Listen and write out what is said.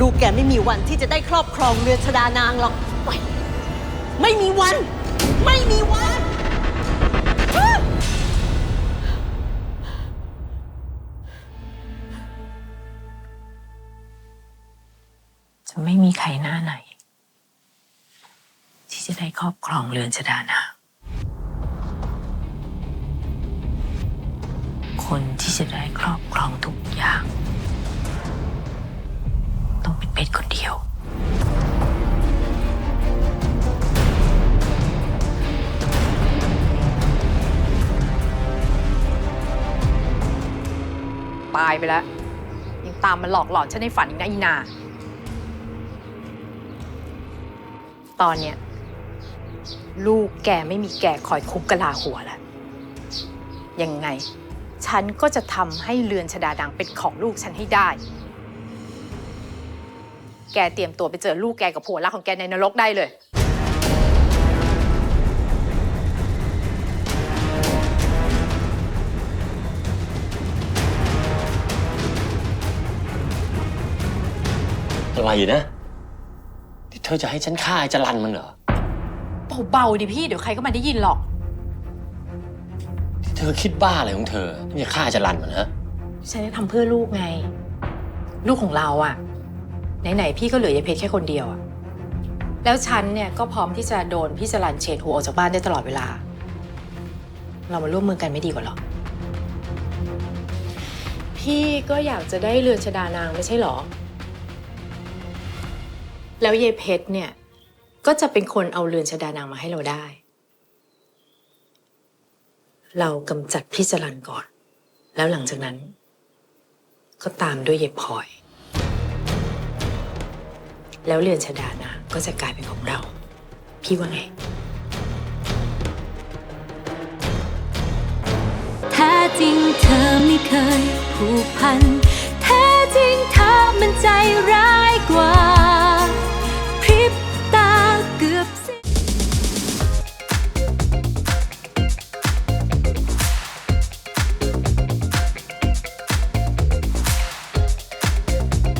ลูกแกไม่มีวันที่จะได้ครอบครองเรือนชดานางหรอกไม่ไม่มีวัน ไม่มีวัน จะไม่มีใครหน้าไหน ที่จะได้ครอบครองเรือนชดานา คนที่จะได้ครอบครองทุก คนเดียว ตายไปแล้ว ยังตามมาหลอกหลอนฉันในฝันอีกนะอีนา ตอนเนี้ยลูกแกไม่มีแกคอยคุกกะลาหัวแล้วยังไง ฉันก็จะทำให้เรือนชดาดังเป็นของลูกฉันให้ได้ แกเตรียมตัวไปเจอลูกแกกับผัวรักของแกในนรกได้เลย อะไรนะที่เธอจะให้ฉันฆ่าไอ้จรันมันเหรอ เบาๆดิพี่ เดี๋ยวใครก็มาได้ยินหรอก ที่เธอคิดบ้าอะไรของเธอที่จะฆ่าไอ้จรันมันฮะ ฉันจะทำเพื่อลูกไง ลูกของเราอะ ไหนๆพี่ก็เหลือยายเพชรแค่คนเดียวอะแล้วฉันเนี่ยก็พร้อมที่จะโดนพี่จรันเฉดหัวออกจากบ้านได้ตลอดเวลา เรามาร่วมมือกันไม่ดีกว่าหรอ พี่ก็อยากจะได้เรือนชดานางไม่ใช่หรอ แล้วยายเพชรเนี่ยก็จะเป็นคนเอาเรือนชดานางมาให้เราได้ เรากำจัดพี่จรันก่อน แล้วหลังจากนั้น ก็ตามด้วยเย็บพลอย แล้วเรือนชดานะก็จะกลายเป็นของเรา พี่ว่าไง แท้จริงเธอไม่เคยผูกพัน แท้จริงเธอมันใจร้า